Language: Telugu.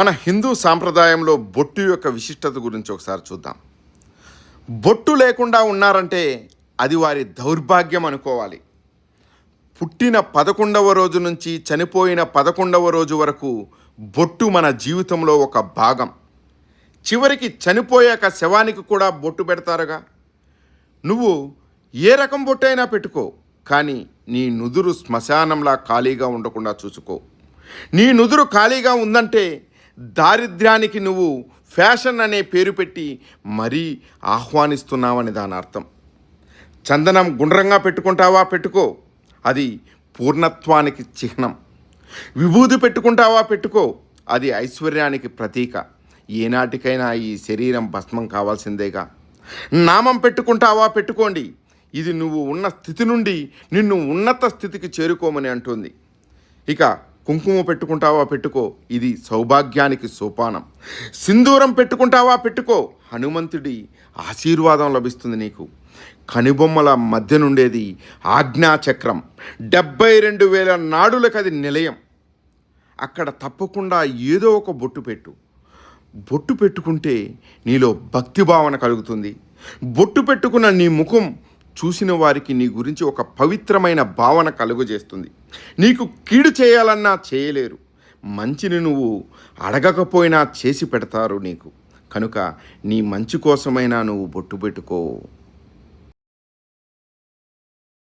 మన హిందూ సాంప్రదాయంలో బొట్టు యొక్క విశిష్టత గురించి ఒకసారి చూద్దాం. బొట్టు లేకుండా ఉన్నారంటే అది వారి దౌర్భాగ్యం అనుకోవాలి. పుట్టిన పదకొండవ రోజు నుంచి చనిపోయిన పదకొండవ రోజు వరకు బొట్టు మన జీవితంలో ఒక భాగం. చివరికి చనిపోయాక శవానికి కూడా బొట్టు పెడతారుగా. నువ్వు ఏ రకం బొట్టైనా పెట్టుకో కానీ నీ నుదురు శ్మశానంలా ఖాళీగా ఉండకుండా చూసుకో. నీ నుదురు ఖాళీగా ఉందంటే దారిద్ర్యానికి నువ్వు ఫ్యాషన్ అనే పేరు పెట్టి మరీ ఆహ్వానిస్తున్నావని దాని అర్థం. చందనం గుండ్రంగా పెట్టుకుంటావా పెట్టుకో. అది పూర్ణత్వానికి చిహ్నం. విభూది పెట్టుకుంటావా పెట్టుకో. అది ఐశ్వర్యానికి ప్రతీక. ఏనాటికైనా ఈ శరీరం భస్మం కావాల్సిందేగా. నామం పెట్టుకుంటావా పెట్టుకోండి. ఇది నువ్వు ఉన్న స్థితి నుండి నిన్ను ఉన్నత స్థితికి చేరుకోమని అంటుంది. ఇక కుంకుమ పెట్టుకుంటావా పెట్టుకో. ఇది సౌభాగ్యానికి సోపానం. సింధూరం పెట్టుకుంటావా పెట్టుకో. హనుమంతుడి ఆశీర్వాదం లభిస్తుంది నీకు. కనుబొమ్మల మధ్య నుండేది ఆజ్ఞాచక్రం. డెబ్బై రెండు వేల నాడులకు అది నిలయం. అక్కడ తప్పకుండా ఏదో ఒక బొట్టు పెట్టు. బొట్టు పెట్టుకుంటే నీలో భక్తి భావన కలుగుతుంది. బొట్టు పెట్టుకున్న నీ ముఖం చూసిన వారికి నీ గురించి ఒక పవిత్రమైన భావన కలుగజేస్తుంది. నీకు కీడు చేయాలన్నా చేయలేరు. మంచిని నువ్వు అడగకపోయినా చేసి పెడతారు నీకు. కనుక నీ మంచి కోసమైనా నువ్వు బొట్టు పెట్టుకో.